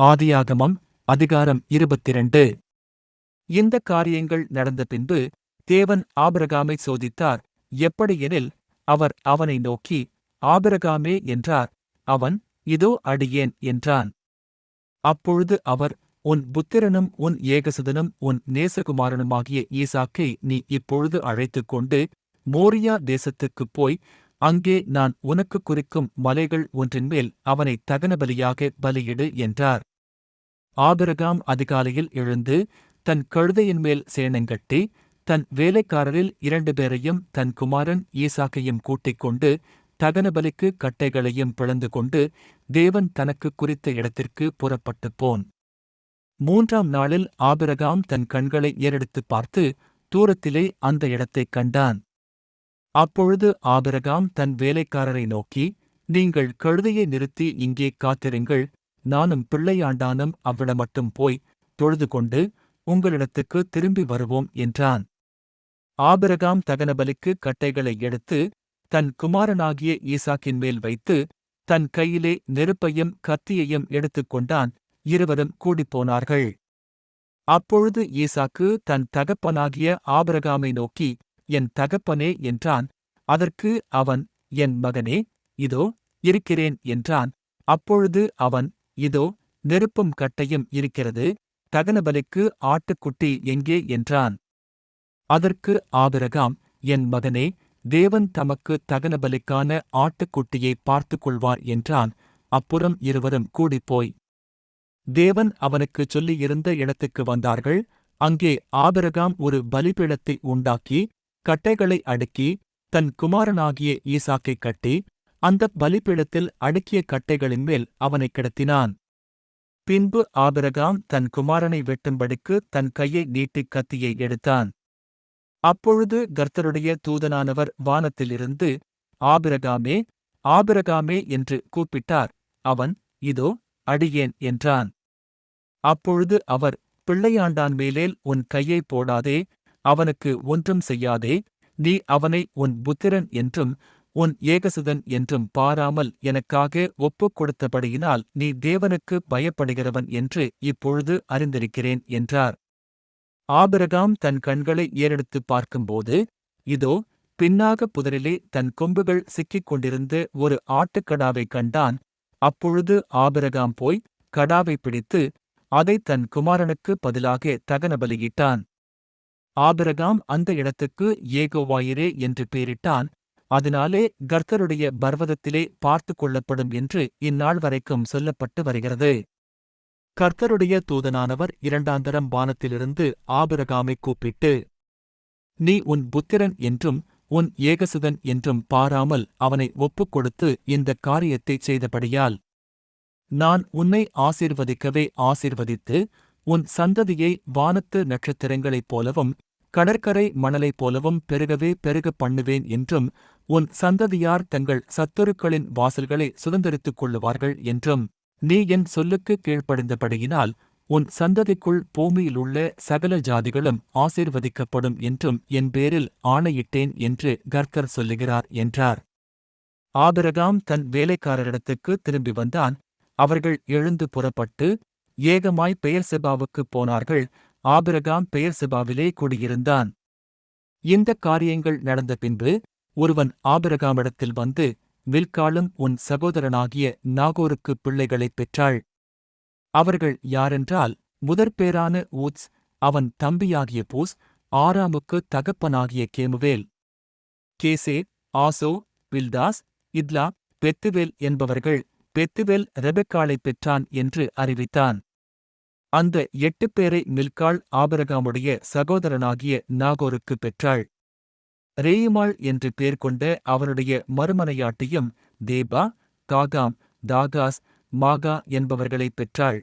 ஆதியாகமம் அதிகாரம் இருபத்திரண்டு. இந்த காரியங்கள் நடந்த பின்பு தேவன் ஆபிரகாமை சோதித்தார். எப்படியெனில் அவர் அவனை நோக்கி ஆபிரகாமே என்றார். அவன் இதோ அடியேன் என்றான். அப்பொழுது அவர் உன் புத்திரனும் உன் ஏகசுதனும் உன் நேசகுமாரனுமாகிய ஈசாக்கை நீ இப்பொழுது அழைத்துக் கொண்டு மோரியா தேசத்துக்குப் போய் அங்கே நான் உனக்குக் குறிக்கும் மலைகள் ஒன்றின்மேல் அவனை தகனபலியாக பலியிடு என்றார். ஆபிரகாம் அதிகாலையில் எழுந்து தன் கழுதையின் மேல் சேணங்கட்டி தன் வேலைக்காரரில் இரண்டு பேரையும் தன் குமாரன் ஈசாக்கையும் கூட்டிக் கொண்டு தகனபலிக்கு கட்டைகளையும் பிளந்து கொண்டு தேவன் தனக்கு குறித்த இடத்திற்கு புறப்பட்டுப் போன். மூன்றாம் நாளில் ஆபிரகாம் தன் கண்களை ஏறெடுத்துப் பார்த்து தூரத்திலே அந்த இடத்தைக் கண்டான். அப்பொழுது ஆபிரகாம் தன் வேலைக்காரரை நோக்கி நீங்கள் கழுதையை நிறுத்தி இங்கே காத்திருங்கள் நானும் பிள்ளையாண்டானும் அவ்விடமட்டும் போய் தொழுது கொண்டு உங்களிடத்துக்கு திரும்பி வருவோம் என்றான். ஆபிரகாம் தகனபலிக்கு கட்டைகளை எடுத்து தன் குமாரனாகிய ஈசாக்கின் மேல் வைத்து தன் கையிலே நெருப்பையும் கத்தியையும் எடுத்துக் கொண்டான் இருவரும் கூடிப்போனார்கள். அப்பொழுது ஈசாக்கு தன் தகப்பனாகிய ஆபிரகாமை நோக்கி என் தகப்பனே என்றான். அதற்கு அவன் என் மகனே இதோ இருக்கிறேன் என்றான். அப்பொழுது அவன் இதோ நெருப்பும் கட்டையும் இருக்கிறது தகனபலிக்கு ஆட்டுக்குட்டி எங்கே என்றான். அதற்கு ஆபிரகாம் என் மகனே தேவன் தமக்கு தகனபலிக்கான ஆட்டுக்குட்டியை பார்த்துக் கொள்வார் என்றான். அப்புறம் இருவரும் கூடிப்போய். தேவன் அவனுக்குச் சொல்லியிருந்த இடத்துக்கு வந்தார்கள். அங்கே ஆபிரகாம் ஒரு பலிபீடத்தை உண்டாக்கி கட்டைகளை அடுக்கி தன் குமாரனாகிய ஈசாக்கைக் கட்டி அந்தப் பலிபீடத்தில் அடுக்கிய கட்டைகளின் மேல் அவனைக் கிடத்தினான். பின்பு ஆபிரகாம் தன் குமாரனை வெட்டும்படிக்கு தன் கையை நீட்டிக் கத்தியை எடுத்தான். அப்பொழுது கர்த்தருடைய தூதனானவர் வானத்திலிருந்து ஆபிரகாமே ஆபிரகாமே என்று கூப்பிட்டார். அவன் இதோ அடியேன் என்றான். அப்பொழுது அவர் பிள்ளையாண்டான் மேலேல் உன் கையை போடாதே அவனுக்கு ஒன்றும் செய்யாதே நீ அவனை உன் புத்திரன் என்றும் உன் ஏகசுதன் என்றும் பாராமல் எனக்காக ஒப்புக் கொடுத்தபடியினால் நீ தேவனுக்கு பயப்படுகிறவன் என்று இப்பொழுது அறிந்திருக்கிறேன் என்றார். ஆபிரகாம் தன் கண்களை ஏறெடுத்துப் பார்க்கும்போது இதோ பின்னாக புதரிலே தன் கொம்புகள் சிக்கிக் கொண்டிருந்த ஒரு ஆட்டுக்கடாவை கண்டான். அப்பொழுது ஆபிரகாம் போய் கடாவை பிடித்து அதை தன் குமாரனுக்கு பதிலாக தகனபலியிட்டான் ஆபிரகாம் அந்த இடத்துக்கு ஏகோவாயிரே என்று பெயரிட்டான். அதனாலே கர்த்தருடைய பர்வதத்திலே பார்த்து கொள்ளப்படும் என்று இந்நாள் வரைக்கும் சொல்லப்பட்டு வருகிறது. கர்த்தருடைய தூதனானவர் இரண்டாந்தரம் வானத்திலிருந்து ஆபிரகாமை கூப்பிட்டு நீ உன் புத்திரன் என்றும் உன் ஏகசுதன் என்றும் பாராமல் அவனை ஒப்புக் கொடுத்து இந்த காரியத்தைச் செய்தபடியால் நான் உன்னை ஆசீர்வதிக்கவே ஆசீர்வதித்து உன் சந்ததியை வானத்து நட்சத்திரங்களைப் போலவும் கடற்கரை மணலைப் போலவும் பெருகவே பெருக பண்ணுவேன் என்றும் உன் சந்ததியார் தங்கள் சத்துருக்களின் வாசல்களை சுதந்திரித்துக் கொள்ளுவார்கள் என்றும் நீ என் சொல்லுக்கு கீழ்ப்படிந்தபடியினால் உன் சந்ததிக்குள் பூமியிலுள்ள சகல ஜாதிகளும் ஆசீர்வதிக்கப்படும் என்றும் என் பேரில் ஆணையிட்டேன் என்று கர்கர் சொல்லுகிறார் என்றார். ஆபிரகாம் தன் வேலைக்காரரிடத்துக்கு திரும்பி வந்தான். அவர்கள் எழுந்து புறப்பட்டு ஏகமாய் பெயர் செபாவுக்குப் போனார்கள். ஆபிரகாம் பெயர் செபாவிலே குடியிருந்தான். இந்த காரியங்கள் நடந்த பின்பு ஒருவன் ஆபிரகாமிடத்தில் வந்து வில்காலும் உன் சகோதரனாகிய நாகோருக்கு பிள்ளைகளைப் பெற்றாள். அவர்கள் யாரென்றால் முதற்பேரான ஊத்ஸ் அவன் தம்பியாகிய பூஸ் ஆராமுக்கு தகப்பனாகிய கேமுவேல். கேசே ஆசோ வில்தாஸ் இத்லா பெத்துவேல் என்பவர்கள் பெத்துவேல் ரெபெக்காளைப் பெற்றான் என்று அறிவித்தான். அந்த எட்டு பேரை மில்காள் ஆபரகாமுடைய சகோதரனாகிய நாகோருக்கு பெற்றாள். ரேயுமாள் என்று பேர் கொண்ட அவனுடைய மறுமனையாட்டியும் தேபா காகாம் தாகாஸ் மாகா என்பவர்களைப் பெற்றாள்.